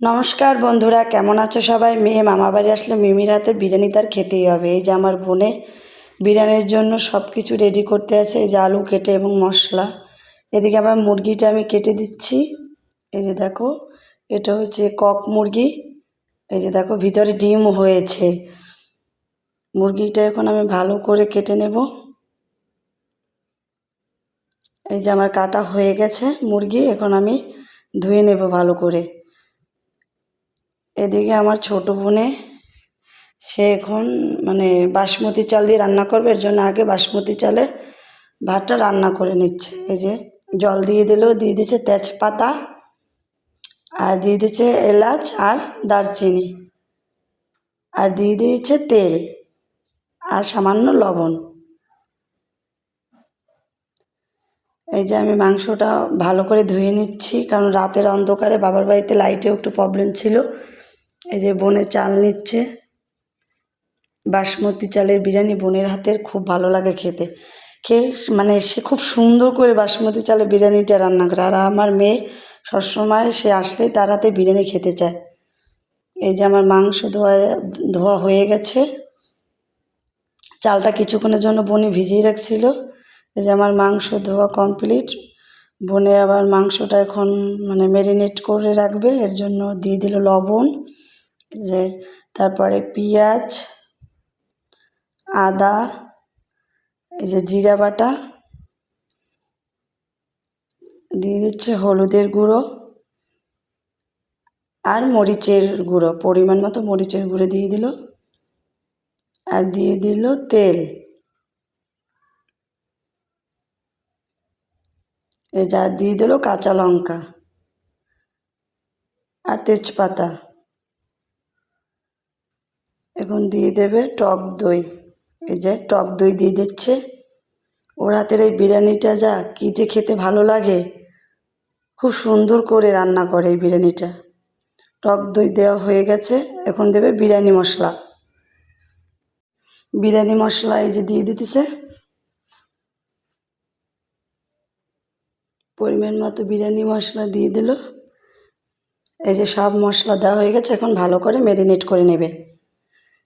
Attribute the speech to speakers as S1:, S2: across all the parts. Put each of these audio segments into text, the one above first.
S1: নমস্কার বন্ধুরা, কেমন আছো সবাই? মেয়ে মামা বাড়ি আসলে মিমির হাতে বিরিয়ানি তার খেতেই হবে। এই যে আমার বোনে বিরিয়ানির জন্য সব কিছু রেডি করতে আছে, এই যে আলু কেটে এবং মশলা। এদিকে আবার মুরগিটা আমি কেটে দিচ্ছি। এই যে দেখো, এটা হচ্ছে কক মুরগি। এই যে দেখো, ভিতরে ডিম হয়েছে। মুরগিটা এখন আমি ভালো করে কেটে নেব। এই যে আমার কাটা হয়ে গেছে মুরগি, এখন আমি ধুয়ে নেব ভালো করে। এদিকে আমার ছোট বোনে, সে এখন মানে বাসমতি চাল দিয়ে রান্না করবে, এর জন্য আগে বাসমতি চালে ভাতটা রান্না করে নিচ্ছে। এই যে জল দিয়ে দিল, দিয়ে দিচ্ছে তেজপাতা, আর দিয়ে দিচ্ছে এলাচ আর দারচিনি, আর দিয়ে দিয়েছে তেল আর সামান্য লবণ। এই যে আমি মাংসটা ভালো করে ধুয়ে নিচ্ছি, কারণ রাতের অন্ধকারে বাবার বাড়িতে লাইটেও একটু প্রবলেম ছিল। এই যে বোনে চাল নিচ্ছে। বাসমতি চালের বিরিয়ানি বোনের হাতের খুব ভালো লাগে খেতে। খেয়ে মানে সে খুব সুন্দর করে বাসমতি চালের বিরিয়ানিটা রান্না করে। আর আমার মেয়ে সবসময় সে আসলেই তার হাতে বিরিয়ানি খেতে চায়। এই যে আমার মাংস ধোয়া ধোয়া হয়ে গেছে। চালটা কিছুক্ষণের জন্য বনে ভিজিয়ে রাখছিল। এই যে আমার মাংস ধোয়া কমপ্লিট। বনে আবার মাংসটা এখন মানে ম্যারিনেট করে রাখবে। এর জন্য দিয়ে দিল লবণ। তারপরে পেঁয়াজ, আদা, এই যে জিরা বাটা, দিয়ে দিচ্ছে হলুদের গুঁড়ো আর মরিচের গুঁড়ো, পরিমাণ মতো মরিচের গুঁড়ো দিয়ে দিল আর দিয়ে দিল তেল। এই যা দিয়ে দিল কাঁচা লঙ্কা আর তেজপাতা। এখন দিয়ে দেবে টক দই। এই যে টক দই দিয়ে দিচ্ছে। ওর হাতের এই বিরিয়ানিটা যা, কী যে খেতে ভালো লাগে। খুব সুন্দর করে রান্না করে এই বিরিয়ানিটা। টক দই দেওয়া হয়ে গেছে, এখন দেবে বিরিয়ানি মশলা। বিরিয়ানি মশলা এই যে দিয়ে দিতেছে। পরিমাণ মতো বিরিয়ানি মশলা দিয়ে দিল। এই যে সব মশলা দেওয়া হয়ে গেছে, এখন ভালো করে ম্যারিনেট করে নেবে।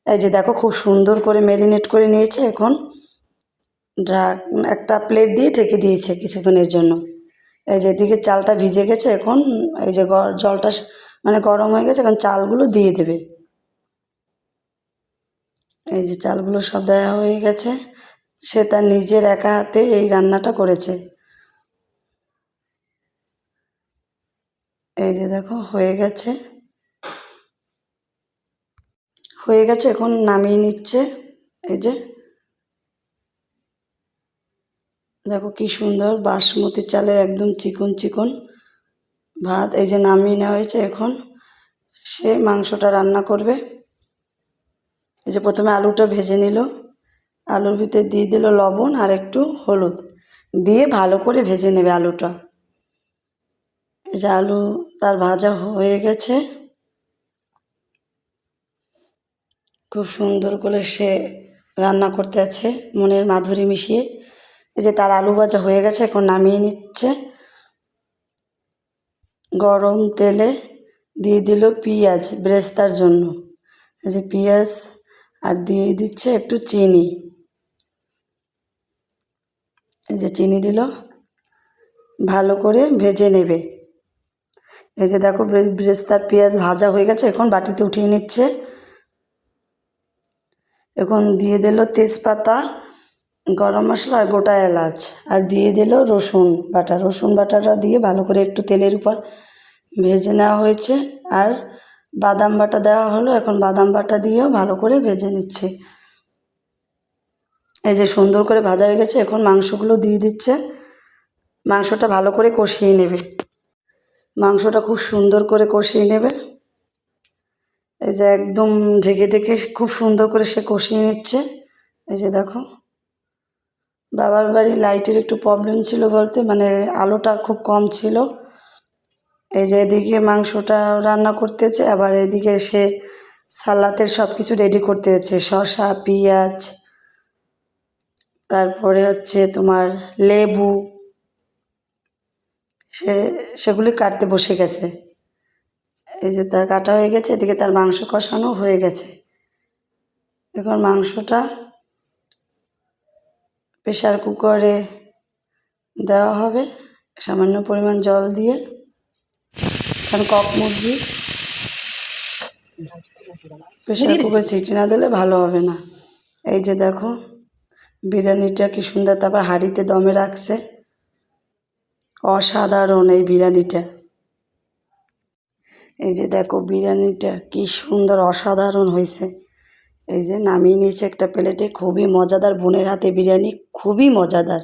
S1: এই যে দেখো খুব সুন্দর করে ম্যারিনেট করে নিয়েছে এখন। ঢাক একটা প্লেট দিয়ে ঢেকে দিয়েছে কিছুক্ষণের জন্য। এই যে এদিকে চালটা ভিজে গেছে এখন। এই যে জলটা মানে গরম হয়ে গেছে, এখন চালগুলো দিয়ে দেবে। এই যে চালগুলো সব দেওয়া হয়ে গেছে। সে তার নিজের একা হাতে এই রান্নাটা করেছে। এই যে দেখো, হয়ে গেছে। হয়ে গেছে, এখন নামিয়ে নিচ্ছে। এই যে। দেখো কি সুন্দর, বাসমতি চালে একদম চিকন চিকন ভাত। এই যে নামিয়ে নেওয়া হয়েছে এখন। সে মাংসটা রান্না করবে। এই যে প্রথমে আলুটা ভেজে নিল। আলুর ভিতরে দিয়ে দিল লবণ আর একটু হলুদ। দিয়ে ভালো করে ভেজে নেবে আলুটা। এই যে আলু তার ভাজা হয়ে গেছে। খুব সুন্দর করে সে রান্না করতে আছে, মনের মাধুরী মিশিয়ে। এই যে তার আলু ভাজা হয়ে গেছে, এখন নামিয়ে নিচ্ছে। গরম তেলে দিয়ে দিল পেঁয়াজ ব্রেস্তার জন্য। এই যে পেঁয়াজ আর দিয়ে দিচ্ছে একটু চিনি। এই যে চিনি দিল, ভালো করে ভেজে নেবে। এই যে দেখো ব্রেস্তার পেঁয়াজ ভাজা হয়ে গেছে, এখন বাটিতে উঠিয়ে নিচ্ছে। এখন দিয়ে দিল তেজপাতা, গরম মশলা আর গোটা এলাচ। আর দিয়ে দিল রসুন বাটা। রসুন বাটাটা দিয়ে ভালো করে একটু তেলের উপর ভেজে নেওয়া হয়েছে। আর বাদাম বাটা দেওয়া হলো। এখন বাদাম বাটা দিয়েও ভালো করে ভেজে নিচ্ছে। এই যে সুন্দর করে ভাজা হয়ে গেছে। এখন মাংসগুলো দিয়ে দিচ্ছে। মাংসটা ভালো করে কষিয়ে নেবে। মাংসটা খুব সুন্দর করে কষিয়ে নেবে। যে একদম ঢেকে ঢেকে খুব সুন্দর করে সে কষিয়ে নিচ্ছে। এই যে দেখো। বাবার বাড়ি লাইটের একটু প্রবলেম ছিল বলতে মানে আলোটা খুব কম ছিল। এই যে এদিকে মাংসটা রান্না করতেছে, আবার এদিকে সে সালাতের সব কিছু রেডি করতে হচ্ছে শসা, পেঁয়াজ, তারপরে হচ্ছে তোমার লেবু। সে, সেগুলি কাটতে বসে গেছে। এই যে তার কাটা হয়ে গেছে এদিকে তার মাংস কষানো হয়ে গেছে। এখন মাংসটা প্রেশার কুকারে দেওয়া হবে সামান্য পরিমাণ জল দিয়ে। কারণ কক মুরগি প্রেশার কুকারে সিটি না দিলে ভালো হবে না। এই যে দেখো বিরিয়ানিটা কি সুন্দর তারপর হাঁড়িতে দমে রাখছে। অসাধারণ এই বিরিয়ানিটা। এই যে দেখো বিরিয়ানিটা কি সুন্দর, অসাধারণ হয়েছে। এই যে নামিয়ে নিয়েছে একটা প্লেটে, খুবই মজাদার, বোনের হাতে বিরিয়ানি, খুবই মজাদার।